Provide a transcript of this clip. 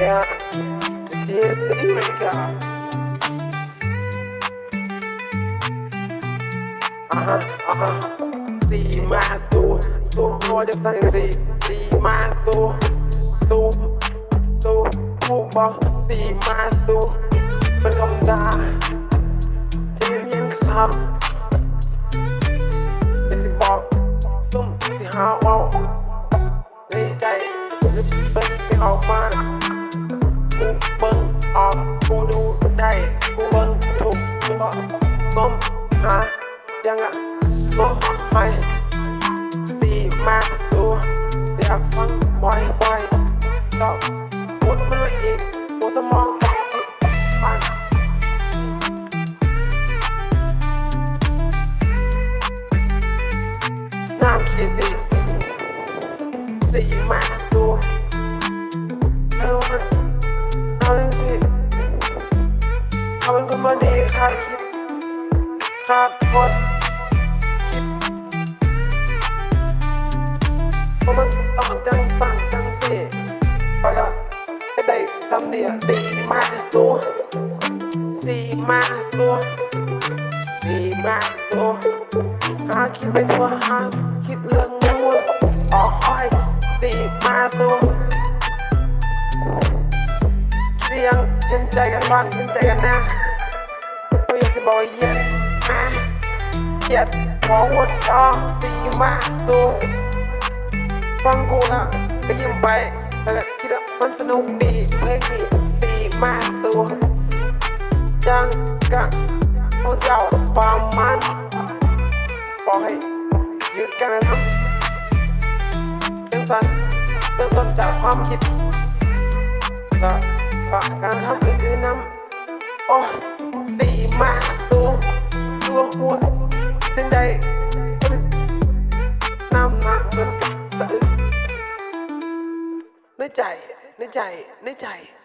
Yeah, this is America. Uh huh, uh huh. สี่มาสู้สู้พอจะสั่งสี่สี่มาสู้สู้สู้ผู้บอกสีมาสู้เป็นคำด่าที่เรียนคำไม่สิบอกซุ่มสิหาเว่าในใจเป็นที่ออกมา เบิ่งออกกูดูได้กูเบิ่งถูกกูบอกก้มหายังอะลบไปสีมาตัวอยากฟังบ่อยบ่อยๆก็พูดมันไว้อีกหัวสมองอกที่ปันน้ำขีดสีสีมา เอาเป็นคนมาดีคาดคิดคาดพดคิดเพราะมันต้องจังสั่งจังสิไปละให้ได้ทำเดียสีมาสูสีมาสูสีมาสูหาคิดไปทั่วหาคิดเรื่องมั่วออกคอยตีมาตั ใจกันบ้างเห็นใจกันนะไม่อยากจะบอกว่าเย็นมาเกียดบอกว่าจอสีมาตัวฟังกูละก็ยิ้มไปแล้วก็คิดว่ามันสนุกดีเพลงนี้สีมาตัวจังกะผู้เจ้าประมาณบอกให้หยุดการกระทำเป็นสันเริ่มต้นจากความคิดแปะก็การทำอื่นๆนำโอ้สีมาตัวตัวหัวถึงใดน้ำหนักเหมือนกับสะอึกในใจ ในใจ ในใจ